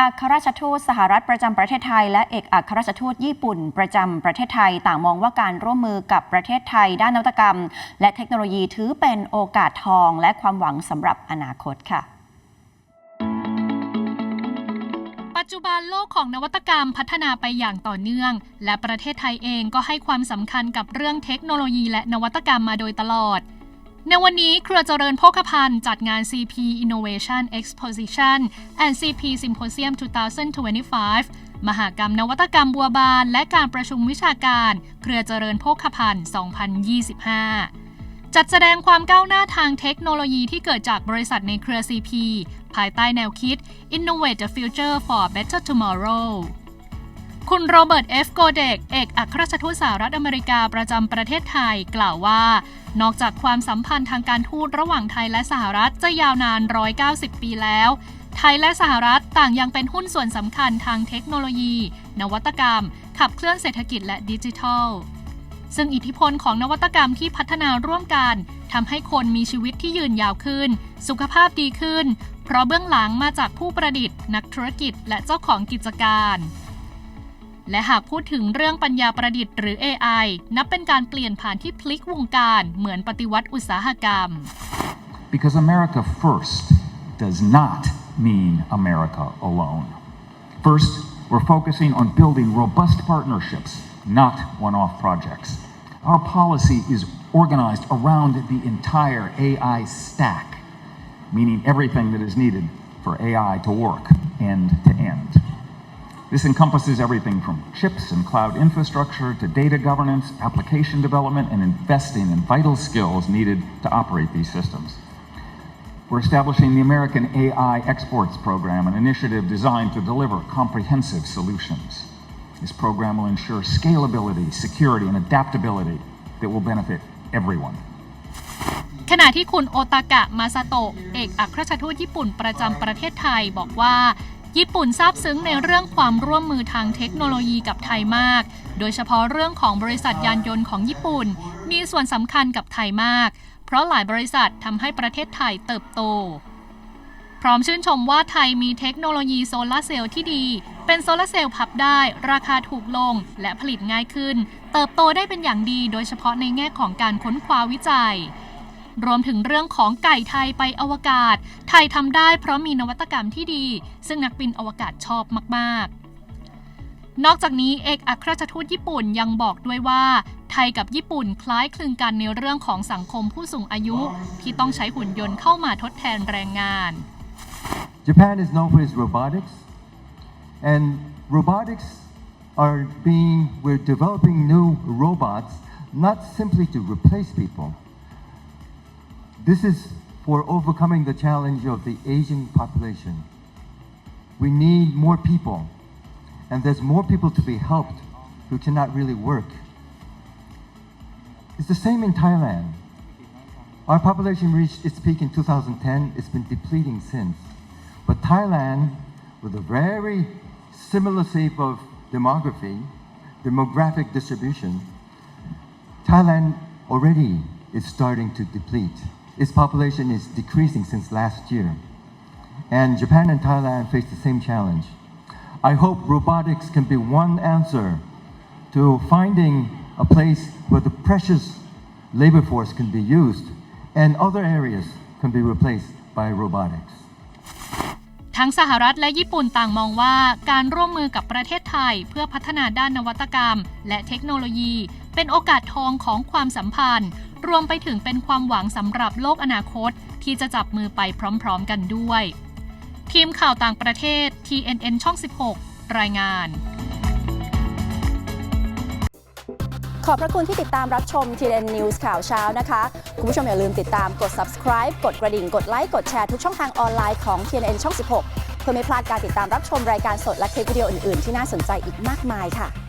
อัครราชทูตสหรัฐประจำประเทศไทย และเอกอัครราชทูตญี่ปุ่น ประจำประเทศไทย ต่างมองว่าการร่วมมือกับประเทศไทย ด้านนวัตกรรม และเทคโนโลยีถือเป็นโอกาสทอง และความหวังสำหรับอนาคตค่ะปัจจุบันโลกของนวัตกรรมพัฒนาไปอย่างต่อเนื่อง และประเทศไทยเองก็ให้ความสำคัญกับเรื่องเทคโนโลยีและนวัตกรรมมาโดยตลอด ในวันนี้เครือเจริญโภคภัณฑ์จัดงาน CP Innovation Exposition and CP Symposium 2025 มหากรรมนวัตกรรมบัวบาน และการประชุมวิชาการ เครือเจริญโภคภัณฑ์ 2025 จัดแสดงความก้าวหน้าทางเทคโนโลยีที่เกิดจากบริษัทในเครือ CP ภายใต้แนวคิด Innovate the Future for Better Tomorrow คุณโรเบิร์ต เอฟโกเดก เอกอัครราชทูตสหรัฐอเมริกาประจำประเทศไทย กล่าวว่า นอกจากความสัมพันธ์ทางการทูตระหว่างไทยและสหรัฐจะยาวนาน 190 ปีแล้ว ไทยและสหรัฐต่างยังเป็นหุ้นส่วนสำคัญทางเทคโนโลยี นวัตกรรม ขับเคลื่อนเศรษฐกิจและดิจิทัล ซึ่งอิทธิพลของนวัตกรรมที่พัฒนาร่วมกันทำให้คนมีชีวิตที่ยืนยาวขึ้น สุขภาพดีขึ้น เพราะเบื้องหลังมาจากผู้ประดิษฐ์ นักธุรกิจและเจ้าของกิจการ และหากพูดถึงเรื่องปัญญาประดิษฐ์หรือ AI นับเป็นการเปลี่ยนผ่านที่พลิกวงการเหมือนปฏิวัติอุตสาหกรรม Because America first does not mean America alone. First, we're focusing on building robust partnerships, not one off projects. Our policy is organized around the entire AI stack, meaning everything that is needed for AI to work end to. This encompasses everything from chips and cloud infrastructure to data governance, application development, and investing in vital skills needed to operate these systems. We're establishing the American AI Exports Program, an initiative designed to deliver comprehensive solutions. This program will ensure scalability, security, and adaptability that will benefit everyone. ขณะที่คุณโอตากะ มาซาโตะ เอกอัครราชทูตญี่ปุ่นประจำประเทศไทยบอกว่า ญี่ปุ่นซาบซึ้งในเรื่องความร่วมมือทางเทคโนโลยีกับไทยมาก โดยเฉพาะเรื่องของบริษัทยานยนต์ของญี่ปุ่น มีส่วนสำคัญกับไทยมาก เพราะหลายบริษัททำให้ประเทศไทยเติบโต พร้อมชื่นชมว่าไทยมีเทคโนโลยีโซลาร์เซลล์ที่ดี เป็นโซลาร์เซลล์พับได้ ราคาถูกลงและผลิตง่ายขึ้น เติบโตได้เป็นอย่างดี โดยเฉพาะในแง่ของการค้นคว้าวิจัย รวมถึงเรื่องของไก่ไทยไปอวกาศ ไทยทำได้เพราะมีนวัตกรรมที่ดี ซึ่งนักบินอวกาศชอบมากๆนอกจากนี้เอกอัครราชทูตญี่ปุ่นยังบอกด้วยว่า ไทยกับญี่ปุ่นคล้ายคลึงกันในเรื่องของสังคมผู้สูงอายุ ที่ต้องใช้หุ่นยนต์เข้ามาทดแทนแรงงาน Japan is known for its robotics, and robotics are being, we're developing new robots not simply to replace people. This is for overcoming the challenge of the aging population. We need more people, and there's more people to be helped who cannot really work. It's the same in Thailand. Our population reached its peak in 2010. It's been depleting since. But Thailand, with a very similar shape of demography, demographic distribution, Thailand already is starting to deplete. Its population is decreasing since last year. And Japan and Thailand face the same challenge. I hope robotics can be one answer to finding a place where the precious labor force can be used and other areas can be replaced by robotics. ทั้งสหรัฐและญี่ปุ่นต่างมองว่าการร่วมมือกับประเทศไทย เพื่อพัฒนาด้านนวัตกรรม และเทคโนโลยี เป็นโอกาสทองของความสัมพันธ์ รวมไปถึงเป็นความหวังสำหรับโลกอนาคต ที่จะจับมือไปพร้อมๆกันด้วย ทีมข่าวต่างประเทศ TNN ช่อง 16 รายงาน ขอบพระคุณที่ติดตามรับชม TN News ข่าวเช้านะคะ คุณผู้ชมอย่าลืมติดตามกด subscribe กดกระดิ่ง กดไลค์ กดแชร์ทุกช่องทางออนไลน์ของ TNN ช่อง 16 เพื่อไม่พลาดการติดตามรับชมรายการสดและคลิปวิดีโออื่น ๆ ที่น่าสนใจอีกมากมายค่ะ